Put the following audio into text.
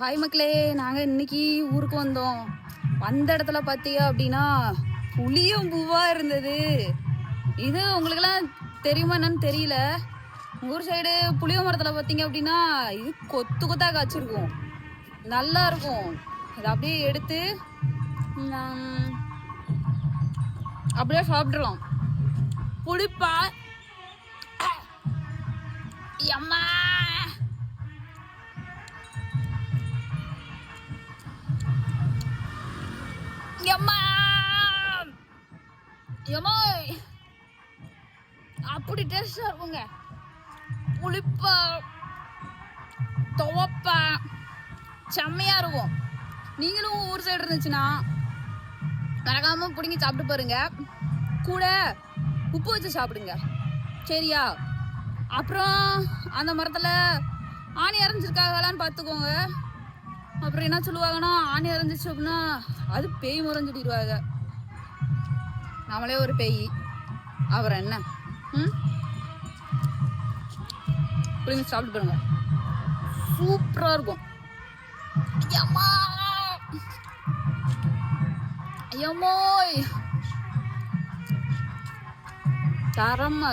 Hi மக்களே நாங்கள் இன்னைக்கு ஊருக்கு வந்தோம். வந்த இடத்துல பார்த்தீங்க அப்படின்னா புளியும் பூவா இருந்தது. இது உங்களுக்கெல்லாம் தெரியுமா என்னன்னு தெரியல. ஊர் சைடு புளிய மரத்தில் பார்த்தீங்க அப்படின்னா இது கொத்து கொத்தாக காய்ச்சிருக்கும். நல்லா இருக்கும். அதை அப்படியே எடுத்து அப்படியே சாப்பிட்றலாம் புளிப்பா. எம்மா. எம்மா! எம்மா அப்படி டேஸ்டா இருக்குங்க. புளிப்பா துவப்பா செம்மையா இருக்கும். நீங்களும் ஊர் சைடு இருந்துச்சுன்னா மறக்காம பிடிங்கி சாப்பிட்டு பாருங்க. கூட உப்பு வச்சு சாப்பிடுங்க. சரியா? அப்புறம் அந்த மரத்தில் ஆணி அரைஞ்சிருக்காங்களான்னு பார்த்துக்கோங்க. அப்புறம் என்ன சொல்லுவாங்கன்னா ஆணி அரைஞ்சிச்சு அப்படின்னா அது பேய் முறைன்னு சொல்லிடுவாங்க. நம்மளே ஒரு பேய். அப்புறம் என்ன? ம்? பிடிங்க சாப்பிட்டு பாருங்க. சூப்பராக இருக்கும். ஐயம்மா! ஐயம்மோய்! தரமா